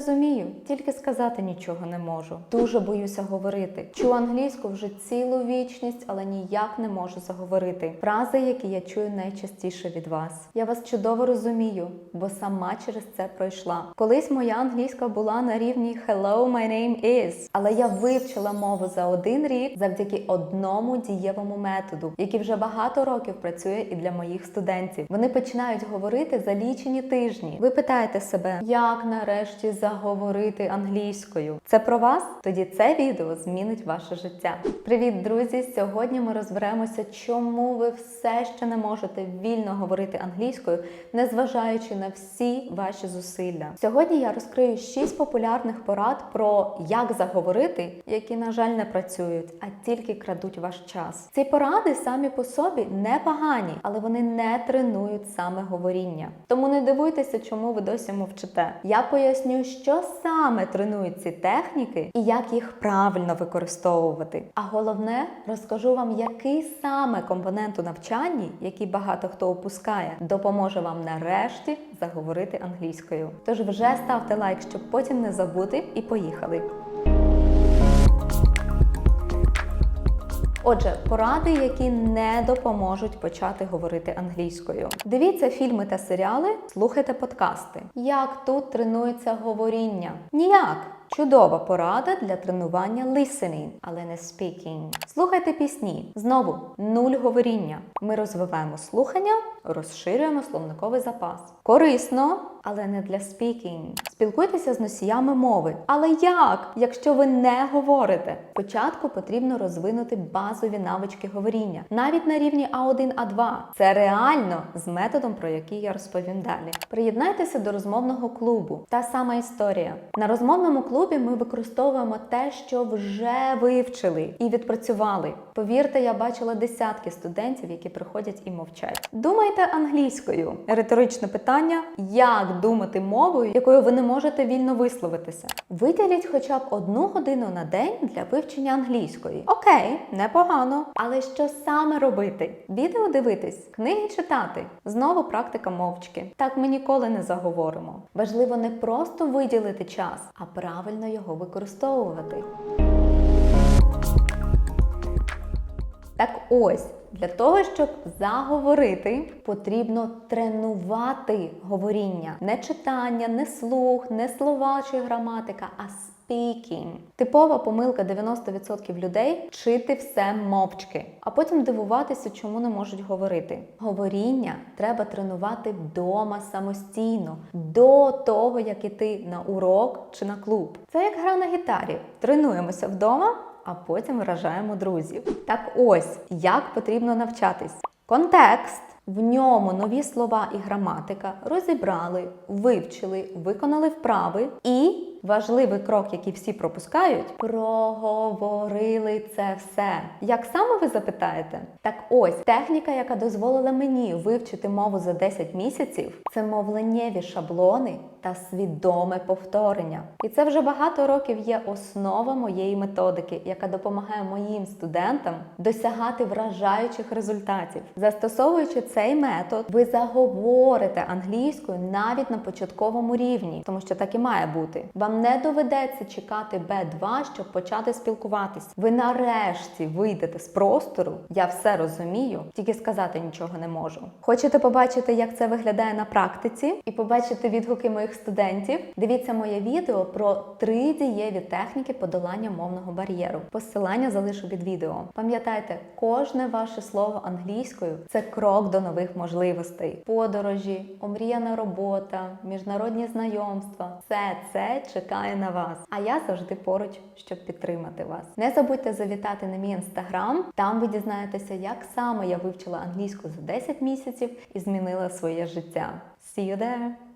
розумію, тільки сказати нічого не можу. Дуже боюся говорити. Чую англійську вже цілу вічність, але ніяк не можу заговорити. Фрази, які я чую найчастіше від вас. Я вас чудово розумію, бо сама через це пройшла. Колись моя англійська була на рівні Hello, my name is, але я вивчила мову за один рік завдяки одному дієвому методу, який вже багато років працює і для моїх студентів. Вони починають говорити за лічені тижні. Ви питаєте себе, як нарешті заговорити англійською? Це про вас? Тоді це відео змінить ваше життя. Привіт, друзі! Сьогодні ми розберемося, чому ви все ще не можете вільно говорити англійською, незважаючи на всі ваші зусилля. Сьогодні я розкрию 6 популярних порад про як заговорити, які, на жаль, не працюють, а тільки крадуть ваш час. Ці поради самі по собі непогані, але вони не тренують саме говоріння. Тому не дивуйтеся, чому ви досі мовчите. Я поясню, що саме тренують ці техніки і як їх правильно використовувати. А головне, розкажу вам, який саме компонент у навчанні, який багато хто опускає, допоможе вам нарешті заговорити англійською. Тож вже ставте лайк, щоб потім не забути, і поїхали. Отже, поради, які не допоможуть почати говорити англійською. Дивіться фільми та серіали, слухайте подкасти. Як тут тренується говоріння? Ніяк. Чудова порада для тренування listening, але не speaking. Слухайте пісні. Знову нуль говоріння. Ми розвиваємо слухання, розширюємо словниковий запас. Корисно, але не для speaking. Спілкуйтеся з носіями мови. Але як, якщо ви не говорите? Спочатку потрібно розвинути базові навички говоріння, навіть на рівні А1, А2. Це реально з методом, про який я розповім далі. Приєднайтеся до розмовного клубу. Та сама історія. На розмовному клубі ми використовуємо те, що вже вивчили і відпрацювали. Повірте, я бачила десятки студентів, які приходять і мовчать. Думайте англійською. Риторичне питання: як думати мовою, якою ви не можете вільно висловитися? Виділіть хоча б одну годину на день для вивчення англійської. Окей, непогано. Але що саме робити? Відео дивитись, книги читати. Знову практика мовчки. Так ми ніколи не заговоримо. Важливо не просто виділити час, а правильно його використовувати. Так ось, для того, щоб заговорити, потрібно тренувати говоріння. Не читання, не слух, не слова чи граматика, а speaking. Типова помилка 90% людей вчити все мовчки, а потім дивуватися, чому не можуть говорити. Говоріння треба тренувати вдома самостійно, до того, як іти на урок чи на клуб. Це як гра на гітарі. Тренуємося вдома а потім вражаємо друзів. Так ось як потрібно навчатись. Контекст. В ньому нові слова і граматика розібрали, вивчили, виконали вправи і важливий крок, який всі пропускають, проговорили це все. Як саме ви запитаєте? Так ось техніка, яка дозволила мені вивчити мову за 10 місяців, це мовленнєві шаблони та свідоме повторення. І це вже багато років є основа моєї методики, яка допомагає моїм студентам досягати вражаючих результатів. Застосовуючи цей метод, ви заговорите англійською навіть на початковому рівні, тому що так і має бути. Вам не доведеться чекати B2, щоб почати спілкуватись. Ви нарешті вийдете з простору. Я все розумію, тільки сказати нічого не можу. Хочете побачити, як це виглядає на практиці, і побачити відгуки моїх студентів? Дивіться моє відео про три дієві техніки подолання мовного бар'єру. Посилання залишу під відео. Пам'ятайте, кожне ваше слово англійською це крок до нових можливостей. Подорожі, омріяна робота, міжнародні знайомства. Все це чекає на вас. А я завжди поруч, щоб підтримати вас. Не забудьте завітати на мій інстаграм. Там ви дізнаєтеся, як саме я вивчила англійську за 10 місяців і змінила своє життя. See you there!